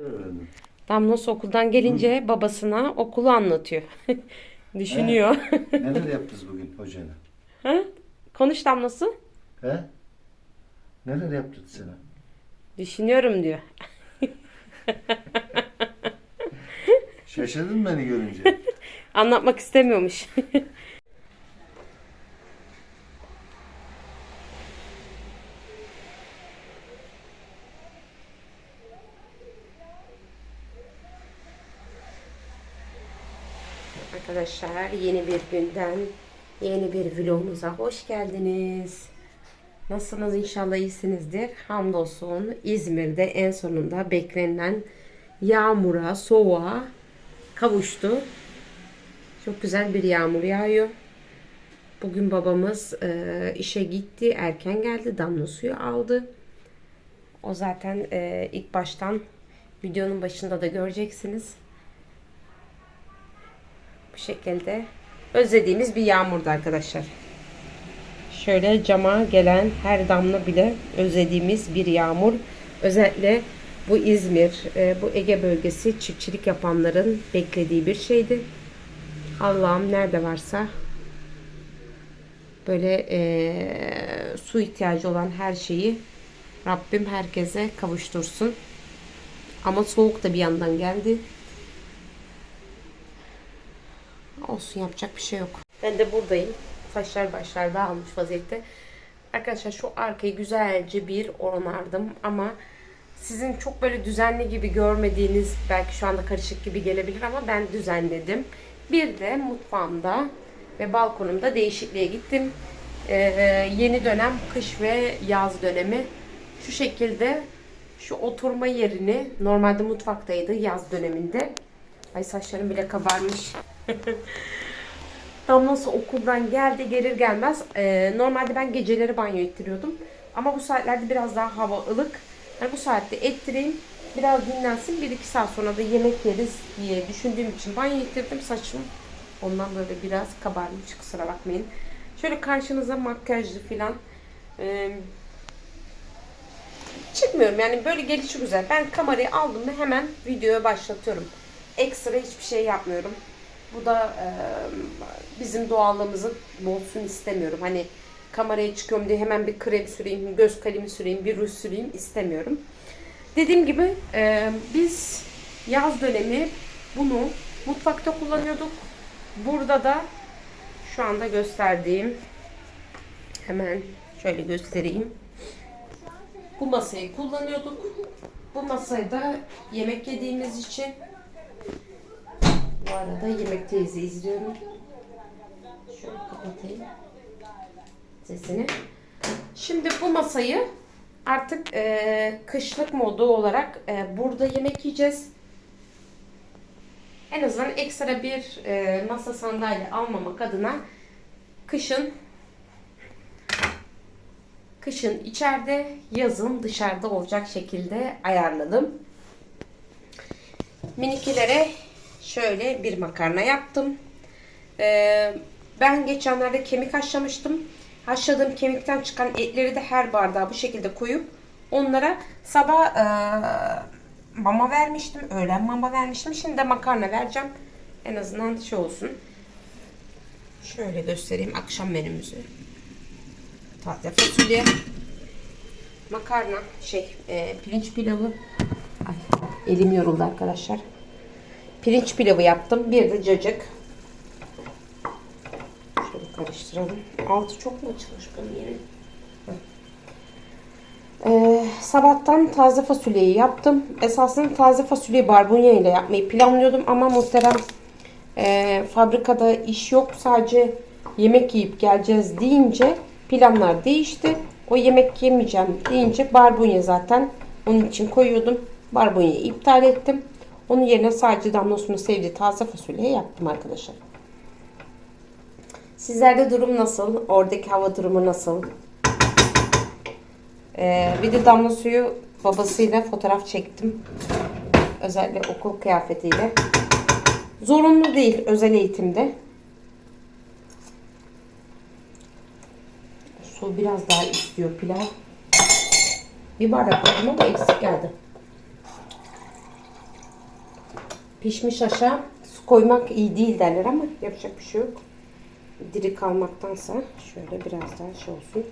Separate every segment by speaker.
Speaker 1: Öğrendim.
Speaker 2: Damlası okuldan gelince babasına okulu anlatıyor. Düşünüyor.
Speaker 1: Neler yaptınız bugün hocayla?
Speaker 2: ha? Konuş Damlası.
Speaker 1: He? Neler yaptın sana?
Speaker 2: Düşünüyorum diyor.
Speaker 1: Şaşırdın mı beni görünce?
Speaker 2: Anlatmak istemiyormuş. Arkadaşlar yeni bir günden yeni bir vlogumuza hoş geldiniz. Nasılsınız inşallah iyisinizdir. Hamdolsun İzmir'de en sonunda beklenilen yağmura, soğuğa kavuştu. Çok güzel bir yağmur yağıyor. Bugün babamız e, işe gitti. Erken geldi. Damla suyu aldı. O zaten e, ilk baştan videonun başında da göreceksiniz. Bu şekilde özlediğimiz bir yağmurdu arkadaşlar. Şöyle cama gelen her damla bile özlediğimiz bir yağmur. Özellikle bu İzmir, e, bu Ege bölgesi çiftçilik yapanların beklediği bir şeydi. Allah'ım nerede varsa böyle e, su ihtiyacı olan her şeyi Rabbim herkese kavuştursun. Ama soğuk da bir yandan geldi. Olsun yapacak bir şey yok. Ben de buradayım. Saçlar başlar dağılmış vaziyette. Arkadaşlar şu arkayı güzelce bir onardım ama sizin çok böyle düzenli gibi görmediğiniz belki şu anda karışık gibi gelebilir ama ben düzenledim. Bir de mutfağımda ve balkonumda değişikliğe gittim. Ee, yeni dönem kış ve yaz dönemi şu şekilde şu oturma yerini normalde mutfaktaydı yaz döneminde. Ay saçlarım bile kabarmış. Damlası okuldan geldi gelir gelmez. e, normalde ben geceleri banyo ettiriyordum. Ama bu saatlerde biraz daha hava ılık. Yani bu saatte ettireyim. Biraz dinlensin. 1-2 saat sonra da yemek yeriz diye düşündüğüm için banyo ettirdim. Saçım ondan böyle biraz kabarmış. Kusura bakmayın. Şöyle karşınıza makyajlı falan. e, çıkmıyorum. Yani böyle gelişi güzel. Ben kamerayı aldım ve hemen videoya başlatıyorum. Ekstra hiçbir şey yapmıyorum. Bu da e, bizim doğallığımızı bozsun istemiyorum. Hani kameraya çıkıyorum diye hemen bir krem süreyim, göz kalemi süreyim, bir ruj süreyim istemiyorum. Dediğim gibi e, biz yaz dönemi bunu mutfakta kullanıyorduk. Burada da şu anda gösterdiğim hemen şöyle göstereyim. Bu masayı kullanıyorduk. Bu masayı da yemek yediğimiz için bu arada yemekteyiz izliyorum. Şöyle kapatayım sesini. Şimdi bu masayı artık e, kışlık modu olarak e, burada yemek yiyeceğiz. En azından ekstra bir e, masa sandalye almamak adına kışın kışın içeride, yazın dışarıda olacak şekilde ayarladım. Minikilere şöyle bir makarna yaptım. Ee, ben geçenlerde kemik haşlamıştım. Haşladığım kemikten çıkan etleri de her bardağa bu şekilde koyup onlara sabah e, mama vermiştim. Öğlen mama vermiştim. Şimdi de makarna vereceğim. En azından şey olsun. Şöyle göstereyim akşam menümüzü. Taze fasulye, makarna, şey e, pirinç pilavı. Ay, elim yoruldu arkadaşlar. Pirinç pilavı yaptım. Bir de cacık. Şöyle karıştıralım. Altı çok mu açılmış bunun yeri? Ee, sabahtan taze fasulyeyi yaptım. Esasında taze fasulyeyi barbunya ile yapmayı planlıyordum ama muhterem e, fabrikada iş yok. Sadece yemek yiyip geleceğiz deyince planlar değişti. O yemek yemeyeceğim deyince barbunya zaten onun için koyuyordum. Barbunyayı iptal ettim. Onun yerine sadece damlasını sevdiği taze fasulye yaptım arkadaşlar. Sizlerde durum nasıl? Oradaki hava durumu nasıl? Ee, bir de damla suyu babasıyla fotoğraf çektim. Özellikle okul kıyafetiyle. Zorunlu değil özel eğitimde. Su biraz daha istiyor pilav. Bir bardak koydum ama eksik geldi. Pişmiş aşağı su koymak iyi değil derler ama yapacak bir şey yok. Diri kalmaktansa şöyle biraz daha şey olsun.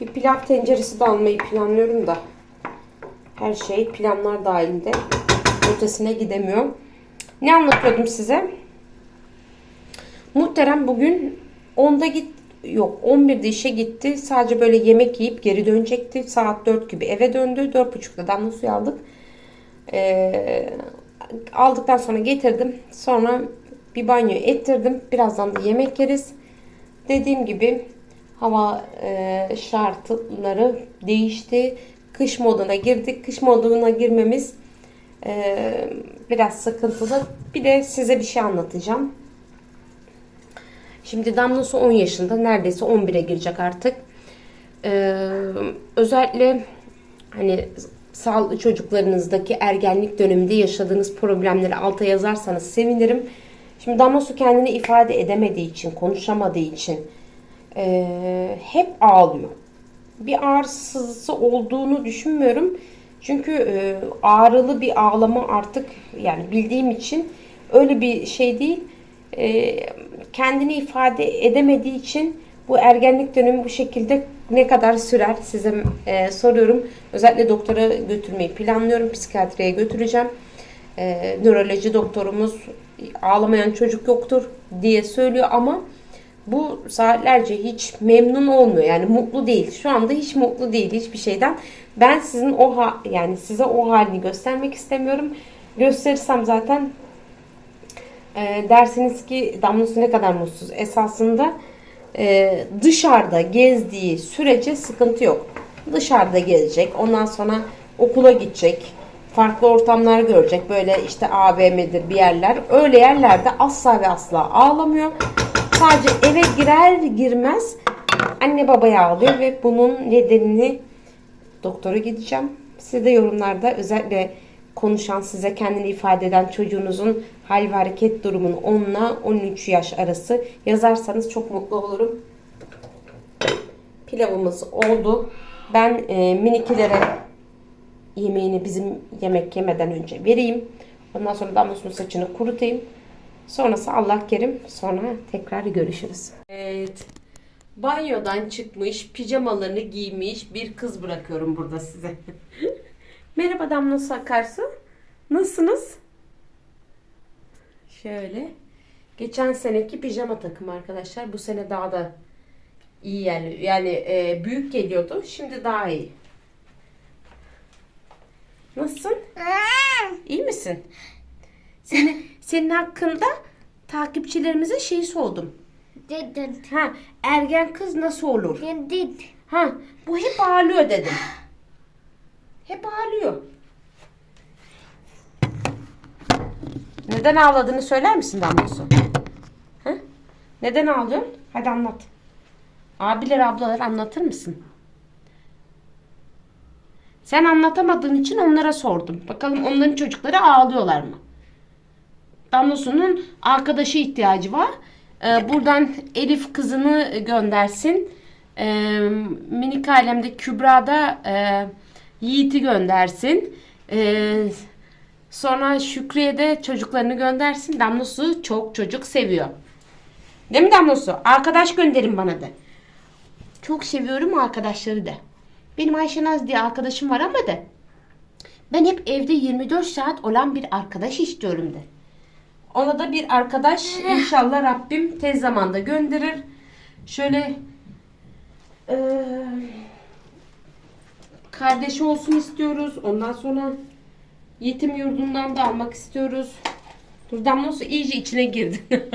Speaker 2: Bir pilav tenceresi de almayı planlıyorum da her şey planlar dahilinde ötesine gidemiyor. Ne anlatıyordum size? Muhterem bugün 10'da git yok 11'de işe gitti. Sadece böyle yemek yiyip geri dönecekti. Saat 4 gibi eve döndü. 4.30'da damla suyu aldık. Ee, aldıktan sonra getirdim. Sonra bir banyo ettirdim. Birazdan da yemek yeriz. Dediğim gibi hava e, şartları değişti. Kış moduna girdik. Kış moduna girmemiz e, biraz sıkıntılı. Bir de size bir şey anlatacağım. Şimdi Damlası 10 yaşında. Neredeyse 11'e girecek artık. Ee, özellikle hani sağlıklı çocuklarınızdaki ergenlik döneminde yaşadığınız problemleri alta yazarsanız sevinirim. Şimdi Damlası kendini ifade edemediği için, konuşamadığı için ee, hep ağlıyor. Bir ağrısızı olduğunu düşünmüyorum. Çünkü e, ağrılı bir ağlama artık yani bildiğim için öyle bir şey değil. E, kendini ifade edemediği için bu ergenlik dönemi bu şekilde ne kadar sürer size e, soruyorum. Özellikle doktora götürmeyi planlıyorum. Psikiyatriye götüreceğim. E, nöroloji doktorumuz ağlamayan çocuk yoktur diye söylüyor ama bu saatlerce hiç memnun olmuyor. Yani mutlu değil. Şu anda hiç mutlu değil hiçbir şeyden. Ben sizin o ha yani size o halini göstermek istemiyorum. Gösterirsem zaten e, dersiniz ki Damlası ne kadar mutsuz. Esasında e, dışarıda gezdiği sürece sıkıntı yok. Dışarıda gezecek. Ondan sonra okula gidecek. Farklı ortamlar görecek. Böyle işte AVM'dir bir yerler. Öyle yerlerde asla ve asla ağlamıyor. Sadece eve girer girmez anne babaya ağlıyor ve bunun nedenini doktora gideceğim. Siz de yorumlarda özellikle konuşan, size kendini ifade eden çocuğunuzun hal ve hareket durumunu 10 ile 13 yaş arası yazarsanız çok mutlu olurum. Pilavımız oldu. Ben e, minikilere yemeğini bizim yemek yemeden önce vereyim. Ondan sonra damlasının saçını kurutayım. Sonrası Allah kerim. Sonra tekrar görüşürüz. Evet. Banyodan çıkmış, pijamalarını giymiş bir kız bırakıyorum burada size. Merhaba Damla Su Akarsu. Nasılsınız? Şöyle. Geçen seneki pijama takımı arkadaşlar. Bu sene daha da iyi yani. Yani e, büyük geliyordu. Şimdi daha iyi. Nasılsın? İyi misin? Senin, senin hakkında takipçilerimize şey sordum.
Speaker 3: Didn't.
Speaker 2: Ha, ergen kız nasıl olur?
Speaker 3: Did.
Speaker 2: Ha, bu hep ağlıyor dedim. Hep ağlıyor. Neden ağladığını söyler misin Damlası? Ha? Neden ağlıyorsun? Hadi anlat. Abiler ablalar anlatır mısın? Sen anlatamadığın için onlara sordum. Bakalım onların çocukları ağlıyorlar mı? Damlasu'nun arkadaşı ihtiyacı var. Ee, buradan Elif kızını göndersin. Ee, minik alemde Kübra da e, Yiğit'i göndersin. Ee, sonra Şükriye de çocuklarını göndersin. Damlosu çok çocuk seviyor. Değil mi Damlosu? Arkadaş gönderin bana da. Çok seviyorum arkadaşları da. Benim Ayşenaz diye arkadaşım var ama da. Ben hep evde 24 saat olan bir arkadaş istiyorum de. Ona da bir arkadaş inşallah Rabbim tez zamanda gönderir. Şöyle eee kardeşi olsun istiyoruz. Ondan sonra yetim yurdundan da almak istiyoruz. Dur Damlosu iyice içine girdi.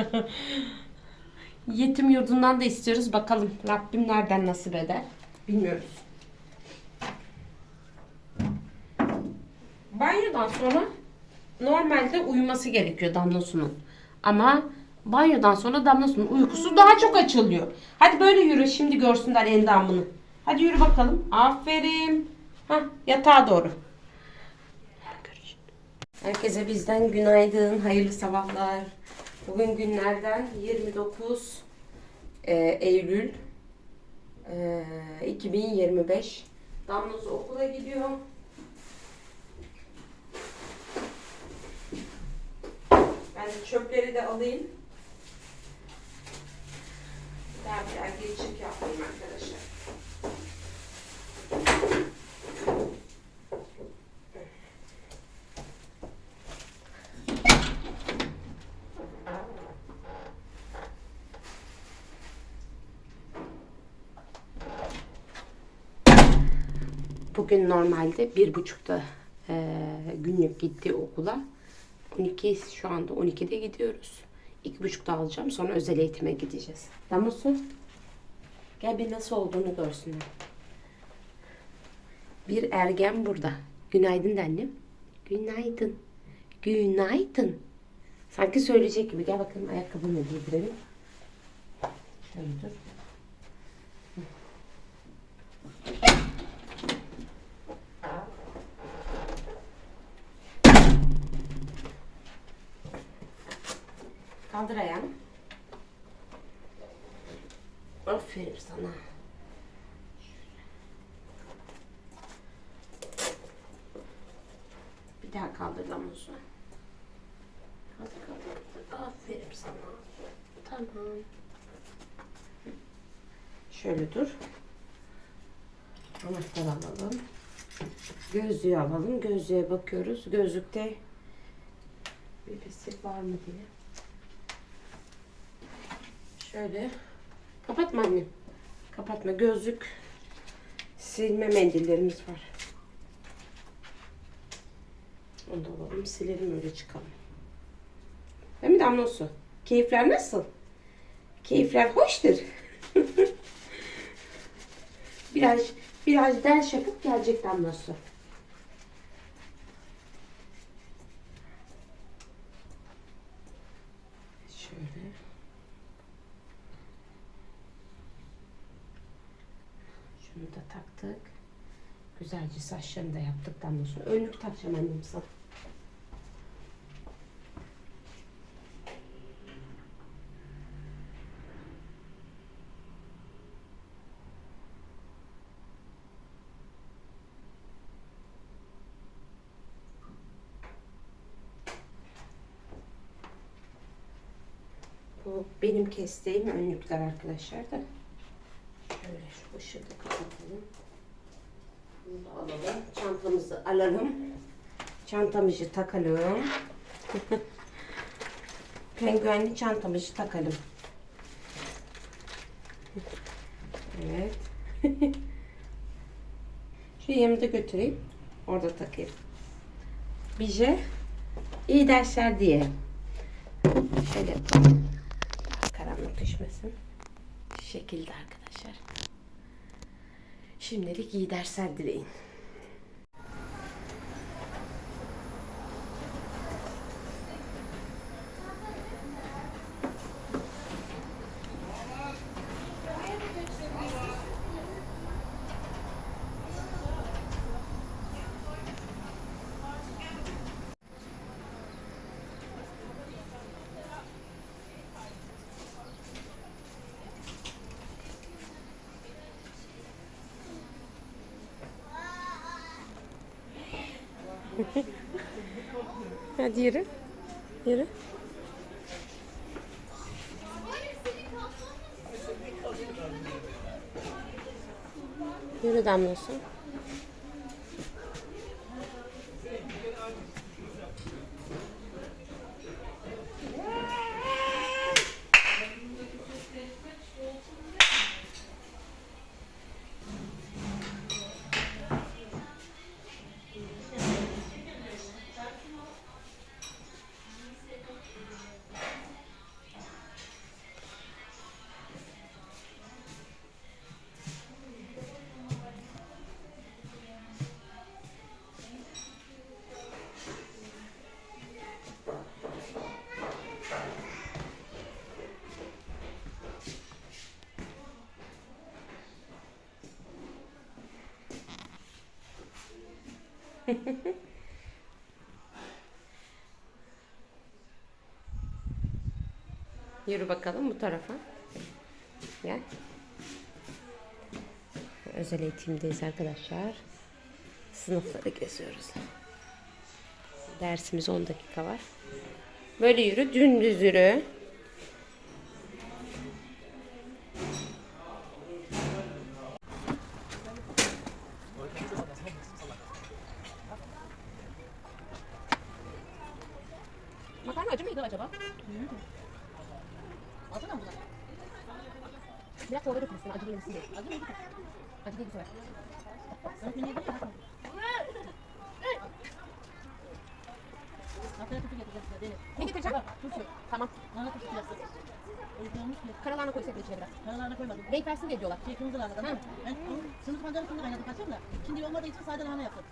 Speaker 2: yetim yurdundan da istiyoruz. Bakalım Rabbim nereden nasip eder. Bilmiyoruz. Banyodan sonra normalde uyuması gerekiyor Damlasu'nun. Ama banyodan sonra Damlasu'nun uykusu daha çok açılıyor. Hadi böyle yürü şimdi görsünler endamını. Hadi yürü bakalım. Aferin. Hah, yatağa doğru. Herkese bizden günaydın, hayırlı sabahlar. Bugün günlerden 29 e, Eylül Ee, 2025. Damlası okula gidiyor. Ben de çöpleri de alayım. Daha biraz geçik yapayım arkadaşlar. Bugün normalde bir buçukta eee, günlük gitti okula. 12 şu anda 12'de gidiyoruz. İki buçukta alacağım sonra özel eğitime gideceğiz. Mısın? Gel bir nasıl olduğunu görsünler. Bir ergen burada. Günaydın de annem. Günaydın. Günaydın. Sanki söyleyecek gibi. Gel bakalım ayakkabımı giydirelim. Şöyle dur. Kaldır. Aferin sana. Bir daha kaldır lamuzu. Kaldır kaldır. Aferin sana. Tamam. Şöyle dur. Anahtar alalım. Gözlüğü alalım. Gözlüğe bakıyoruz. Gözlükte bir pislik var mı diye. Şöyle. Kapatma annem. Kapatma. Gözlük silme mendillerimiz var. Onu da alalım. Silelim öyle çıkalım. Değil mi Damla? Keyifler nasıl? Keyifler hoştur. biraz biraz ders yapıp gelecek Damla. Şöyle. Şunu da taktık. Güzelce saçlarını da yaptıktan sonra önlük takacağım annem sana. Bu benim kestiğim önlükler arkadaşlar da. Da kapatalım. Bunu da alalım. Çantamızı alalım. Çantamızı takalım. Penguenli çantamızı takalım. Evet. Şu yemi de götüreyim. Orada takayım. Bije. iyi dersler diye. Şöyle yapalım. Karanlık düşmesin. Şekilde arkadaşlar. Şimdilik iyi dersler dileyin. Hadi yürü. Yürü. Yürü damlıyorsun. Yürü bakalım bu tarafa. Gel. Özel eğitimdeyiz arkadaşlar. Sınıfları geziyoruz. Dersimiz 10 dakika var. Böyle yürü, dümdüz yürü. Biraz çorba dökmüşsün acı değilsin diye.
Speaker 3: Acı?
Speaker 2: Acı değil bu sefer.
Speaker 3: Sana kıymayı yapar mısın? Haftaya kutu getireceğiz size Deniz.
Speaker 2: Ne getireceğim?
Speaker 3: Turşu.
Speaker 2: Tamam.
Speaker 3: Nane turşu yapacağız. Öldürülmüş bir
Speaker 2: Karalahana koysak içine biraz.
Speaker 3: karalarına koymadım.
Speaker 2: Renk versin diye diyorlar.
Speaker 3: Şey kırmızı lahanadan.
Speaker 2: Hı.
Speaker 3: Ben sınıf pancarı kaynadım kaçacağım da. Şimdi olmadığı için sade lahana yaptım.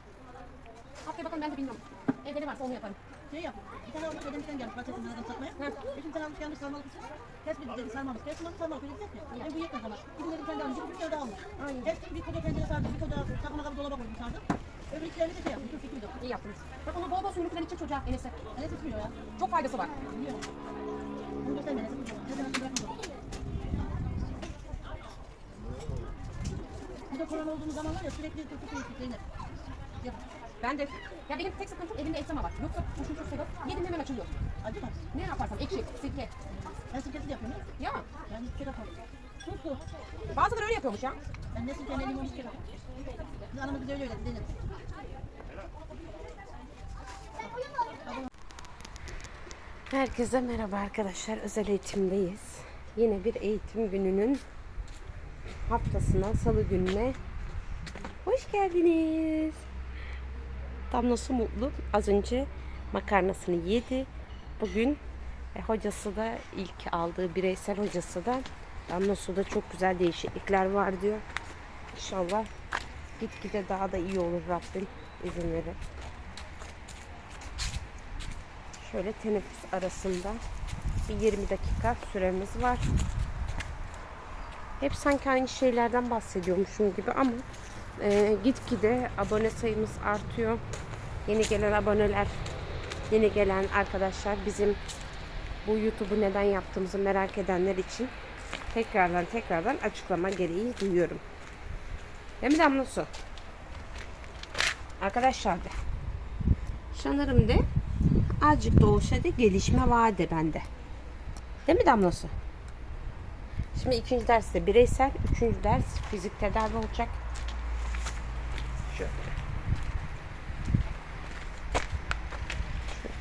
Speaker 2: Haftaya bakalım ben de bilmiyorum. Evde ne varsa onu yaparım.
Speaker 3: Şey yap. Bir tane almış Edem'den gelmiş. Bahçesinden adam satmaya.
Speaker 2: Hı.
Speaker 3: Beşim tane almış gelmiş sarmalık için. Bir dedi sarmamış. Mi sarmalık öyle diyecek mi? Ben bu yetmez ama. Gidin dedim kendi almış. Bir daha almış.
Speaker 2: Aynen.
Speaker 3: Hepsi bir koca tencere sardım. Bir koca takma kabı dolaba koydum sardım. Öbür ikilerini de şey yaptım. Turşu ikiydi.
Speaker 2: İyi yaptınız. Bak onu bol bol suyunu falan içecek çocuğa Enes'e.
Speaker 3: Enes içmiyor ya.
Speaker 2: Çok faydası var.
Speaker 3: Biliyorum. Bunu gösterme Enes'e. Ne zaman bırakmıyorum. Bir de korona olduğumuz zaman var ya sürekli suyu içtik Yap.
Speaker 2: Ben de. Ya benim tek sıkıntım elimde eczema var. Yoksa kuşun çok seviyorum. Yedim hemen açılıyor.
Speaker 3: Acı mı?
Speaker 2: Ne yaparsam ekşi, sirke.
Speaker 3: Ben sirkesiz yapıyorum ya. Ben hiçbir şey yapmadım. Tuzlu.
Speaker 2: bazıları öyle yapıyormuş ya.
Speaker 3: Ben ne sirke ne limon şey yapmadım. Biz anamız bize öyle öğretti. Dedim.
Speaker 2: Herkese merhaba arkadaşlar. Özel eğitimdeyiz. Yine bir eğitim gününün haftasına, salı gününe hoş geldiniz. Damlası mutlu. Az önce makarnasını yedi. Bugün e, hocası da ilk aldığı bireysel hocası da Damlası da çok güzel değişiklikler var diyor. İnşallah gitgide daha da iyi olur Rabbim izin verir. Şöyle teneffüs arasında bir 20 dakika süremiz var. Hep sanki aynı şeylerden bahsediyormuşum gibi ama e, gitgide abone sayımız artıyor. Yeni gelen aboneler, yeni gelen arkadaşlar bizim bu YouTube'u neden yaptığımızı merak edenler için tekrardan tekrardan açıklama gereği duyuyorum. Değil mi Damla Su? Arkadaşlar de. Sanırım de azıcık da olsa da gelişme vardı bende. Değil mi Damla Su? Şimdi ikinci derste bireysel, üçüncü ders fizik tedavi olacak. Şöyle.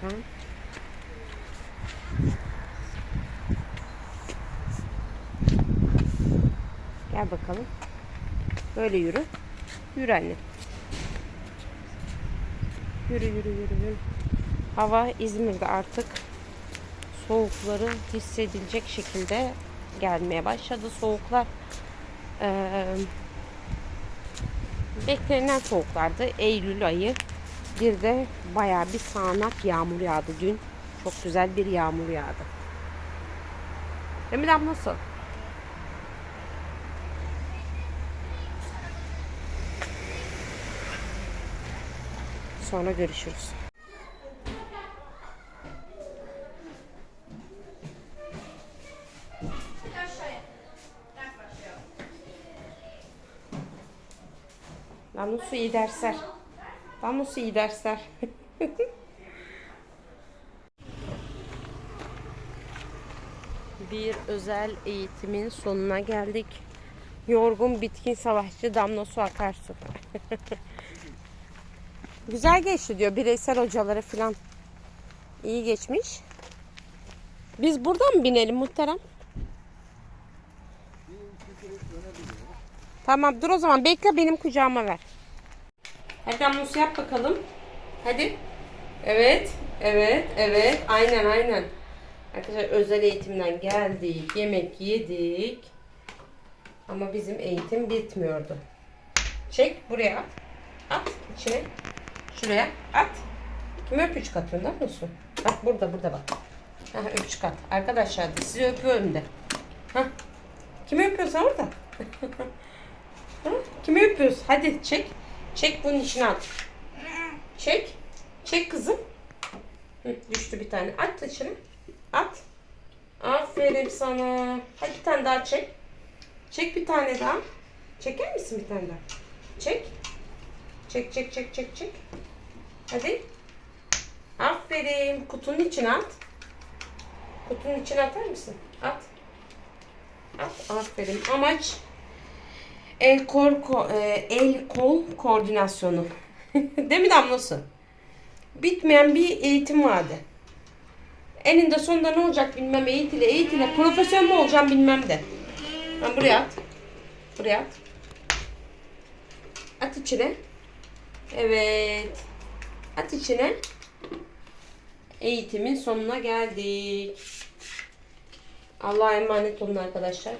Speaker 2: Şuradan. Gel bakalım. Böyle yürü. Yürü anne. Yürü yürü yürü yürü. Hava İzmir'de artık soğukları hissedilecek şekilde gelmeye başladı. Soğuklar eee, beklenen soğuklardı. Eylül ayı. Bir de bayağı bir sağanak yağmur yağdı dün. Çok güzel bir yağmur yağdı. Damla nasıl? Sonra görüşürüz. Damla su iyi dersler. Su iyi dersler. Bir özel eğitimin sonuna geldik. Yorgun, bitkin savaşçı Damla Su Akarsu. Güzel geçti diyor bireysel hocaları falan. İyi geçmiş. Biz buradan mı binelim muhterem? Tamam dur o zaman bekle benim kucağıma ver. Hadi Amus yap bakalım. Hadi. Evet, evet, evet. Aynen, aynen. Arkadaşlar özel eğitimden geldik, yemek yedik. Ama bizim eğitim bitmiyordu. Çek buraya at. İçine. Şuraya at. Kimi öpücük atıyorsun lan musun? Bak burada burada bak. Hah öpücük at. Arkadaşlar da sizi öpüyorum de. Hah. Kimi öpüyorsun orada? Ha? Kimi öpüyorsun? Hadi çek. Çek bunun içine at. Çek. Çek kızım. Hı, düştü bir tane. At içine. At. Aferin sana. Hadi bir tane daha çek. Çek bir tane daha. Çeker misin bir tane daha? Çek. Çek çek çek çek çek. Hadi. Aferin. Kutunun içine at. Kutunun içine atar mısın? At. At. Aferin. Amaç el kol, ko- e, el kol koordinasyonu. Değil mi Damlası? Bitmeyen bir eğitim vardı. Eninde sonunda ne olacak bilmem eğitile eğitile profesyonel mi olacağım bilmem de. Ben buraya at. Buraya at. At içine. Evet. At içine. Eğitimin sonuna geldik. Allah'a emanet olun arkadaşlar.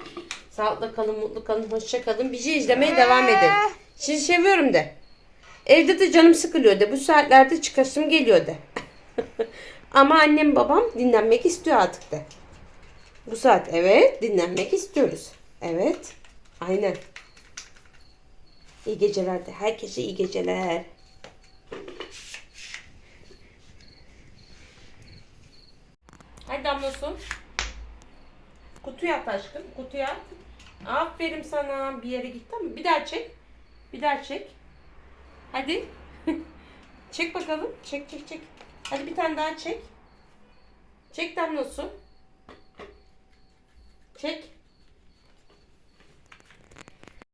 Speaker 2: Sağlıkla kalın, mutlu kalın, hoşça kalın. Bizi izlemeye devam edin. Sizi seviyorum de. Evde de canım sıkılıyor de. Bu saatlerde çıkasım geliyor de. Ama annem babam dinlenmek istiyor artık de. Bu saat evet dinlenmek istiyoruz. Evet. Aynen. İyi geceler de. Herkese iyi geceler. Hadi damlasın. Kutuya at aşkım. Kutuya at. Aferin sana. Bir yere gitti ama bir daha çek. Bir daha çek. Hadi. çek bakalım. Çek çek çek. Hadi bir tane daha çek. Çek damlosu. Çek.